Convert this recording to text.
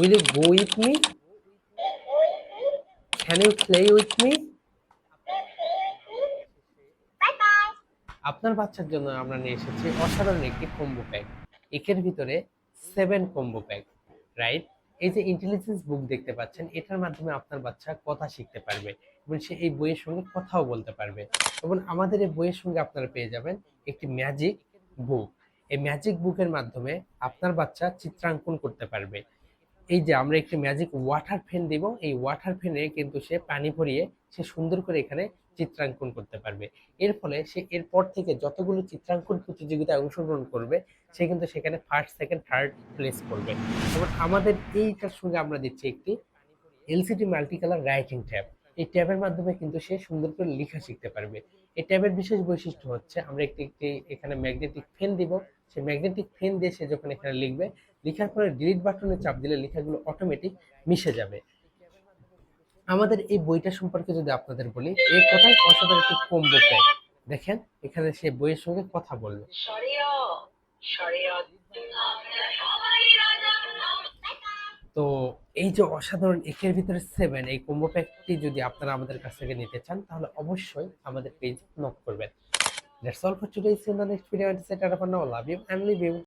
Will you go with me can you play with me আপনার বাচ্চার জন্য আমরা নিয়ে এসেছি অসাধারণ একটি কম্বো প্যাক একের ভিতরে সেভেন কম্বো প্যাক রাইট এই যে ইন্টেলিজেন্স বুক দেখতে পাচ্ছেন এটার মাধ্যমে আপনার বাচ্চা কথা শিখতে পারবে এবং সে এই বইয়ের সঙ্গে কথাও বলতে পারবে এবং আমাদের এই বইয়ের সঙ্গে আপনারা পেয়ে যাবেন একটি ম্যাজিক বুক এই ম্যাজিক বুকের মাধ্যমে আপনার বাচ্চা চিত্রাঙ্কন করতে পারবে। এই যে আমরা একটি ম্যাজিক ওয়াটার ফেন দিব, এই ওয়াটার ফেনে কিন্তু সে পানি ভরিয়ে সে সুন্দর করে এখানে চিত্রাঙ্কন করতে পারবে। এর ফলে সে এরপর থেকে যতগুলো চিত্রাঙ্কন প্রতিযোগিতায় অংশগ্রহণ করবে, সে কিন্তু সেখানে ফার্স্ট সেকেন্ড থার্ড প্লেস করবে। এবং আমাদের এইটার সঙ্গে আমরা দিচ্ছি একটি LCD multi colour writing tab এই ট্যাবের মাধ্যমে কিন্তু সে সুন্দর করে লেখা শিখতে পারবে। এই ট্যাবের বিশেষ বৈশিষ্ট্য হচ্ছে, আমরা একটি একটি এখানে ম্যাগনেটিক ফেন দিব। সেই ম্যাগনেটিক ফেন দিয়ে সে যখন এখানে লিখবে, লেখার পরে ডিলিট বাটনে চাপ দিলে লেখাগুলো অটোমেটিক মিশে যাবে। আমাদের এই বইটা সম্পর্কে যদি আপনাদের বলি এই কথাই অসাধারণ একটি কম্বো প্যাক দেখেন, এখানে সে বইয়ের সঙ্গে কথা বলবে তো এই যে অসাধারণ একের ভিতরে সেভেন এই কম্বো প্যাকটি যদি আপনারা আমাদের কাছ থেকে নিতে চান, তাহলে অবশ্যই আমাদের পেজ নক করবেন। That's all for today see in the next video I love you and leave you